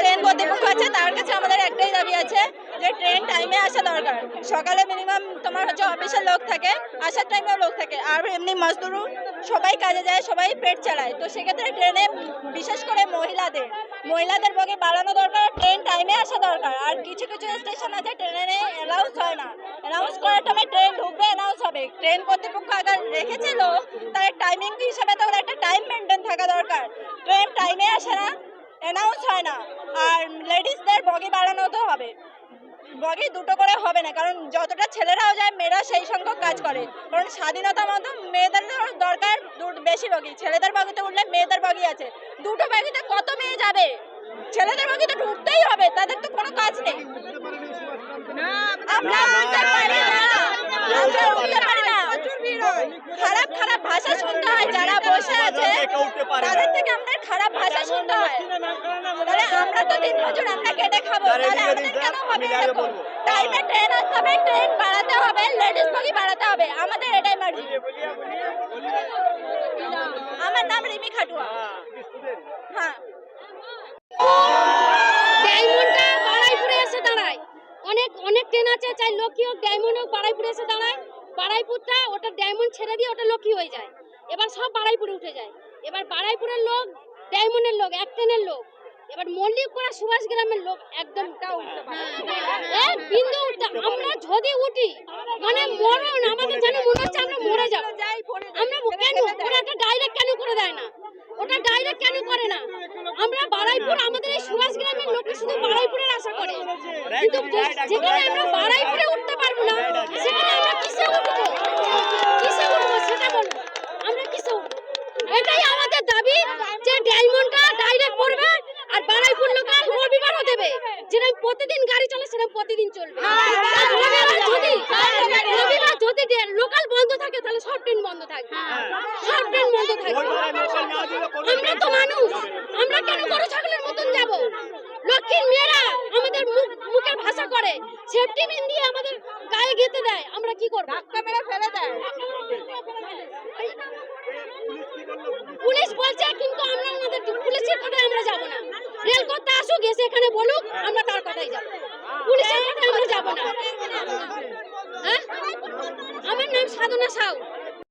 Train কর্তৃপক্ষ আছে, তার কাছে আমাদের একটাই দাবি আছে যে ট্রেন টাইমে আসা দরকার। সকালে মিনিমাম তোমার হচ্ছে অফিসের লোক থাকে, আসার টাইমেও লোক থাকে। আর এমনি মজদুরও সবাই কাজে যায়, সবাই পেট চালায়। তো সেক্ষেত্রে ট্রেনে বিশেষ করে মহিলাদের মহিলাদের বগে বাড়ানো দরকার ট্রেন টাইমে আসা দরকার। আর কিছু কিছু স্টেশন আছে ট্রেনে অ্যালাউন্স হয় না। অ্যানাউন্স করার টাইমে ট্রেন ঢুকবে অ্যানাউন্স হবে। ট্রেন কর্তৃপক্ষ আগে রেখেছিল তার টাইমিং হিসাবে তো একটা টাইম মেনটেন থাকা দরকার। ট্রেন টাইমে আসে না অ্যানাউন্স হয় না আর লেডিসদের বগি বাড়ানো তো হবে বগি দুটো করে হবে না কারণ যতটা ছেলেরাও যায় মেয়েরা সেই সংখ্যক কাজ করে কারণ স্বাধীনতা মতো মেয়েদের দরকার বেশি বগি ছেলেদের বগিতে উঠলে মেয়েদের বগি আছে দুটো বগিতে কত মেয়ে যাবে ছেলেদের বগিতে ঢুকতেই হবে তাদের তো কোনো কাজ নেই আমরা উঠতে পারি না খারাপ খারাপ ভাষা শুনতে হয় তাদের থেকে খারাপ ভাষা শুনতে হয়। তাহলে আমরা তো দিন মজুর আমরা কেটে খাব। তাহলে আমাদের কেন হবে এরকম? টাইমে ট্রেন আসতে হবে ট্রেন বাড়াতে হবে লেডিস বগি বাড়াতে হবে। আমাদের এটাই মার্জি আমার নাম রিমি খাটুয়া। হ্যাঁ ডায়মন্ডটা বাড়াইপুরে এসে দাঁড়ায়। অনেক অনেক ট্রেন আছে চাই লক্ষ্মী হোক ডায়মন্ড হোক বাড়াইপুরে এসে দাঁড়ায়। বাড়াইপুরটা ওটা ডায়মন্ড ছেড়ে দিয়ে ওটা লক্ষ্মী হয়ে যায়। এবার সব বাড়াইপুরে উঠে যায়। এবার বাড়াইপুরের লোক ডায়মন্ডের লোক এক ট্রেনের লোক। এবার মল্লিকপাড়া সুভাষ গ্রামের লোক একদম বিন্দু উঠতে আমরা যদি উঠি মানে মরণ আমাদের যেন মনে হচ্ছে আমরা মরে যাব। আমরা কেন ওরা একটা ডাইরেক্ট কেন করে দেয় না? ওটা ডাইরেক্ট কেন করে না? আমরা বাড়াইপুর আমাদের এই সুভাষ গ্রামের লোক শুধু বাড়াইপুরের আশা করে। কিন্তু যেখানে আমরা বাড়াইপুরে উঠতে এটাই আমাদের দাবি যে ডায়মন্ডটা ডাইরেক্ট করবে আর বাড়াইপুর লোকাল রবিবারও দেবে। যেরকম প্রতিদিন গাড়ি চলে সেরকম প্রতিদিন চলবে। যদি রবিবার যদি লোকাল বন্ধ থাকে তাহলে সব ট্রেন বন্ধ থাকবে। সব ট্রেন বন্ধ থাকবে। আমরা তো মানুষ। আমরা কেন গরু ছাগলের মতন যাব? লক্ষ্মীর মেয়েরা আমাদের মুখ মুখের ভাষা করে। সেফটি পিন দিয়ে আমাদের গায়ে গেতে দেয়। আমরা কি করব? ধাক্কা মেরে ফেলে দেয় পুলিশ বলছে কিন্তু আমরা আমাদের পুলিশের কথায় আমরা যাব না? রেল কর্তা আসুক, এসে এখানে বলুক, আমরা তার কথাই যাব। পুলিশের কথায় আমরা যাব না। হ্যাঁ? আমার নাম সাধনা সাউ।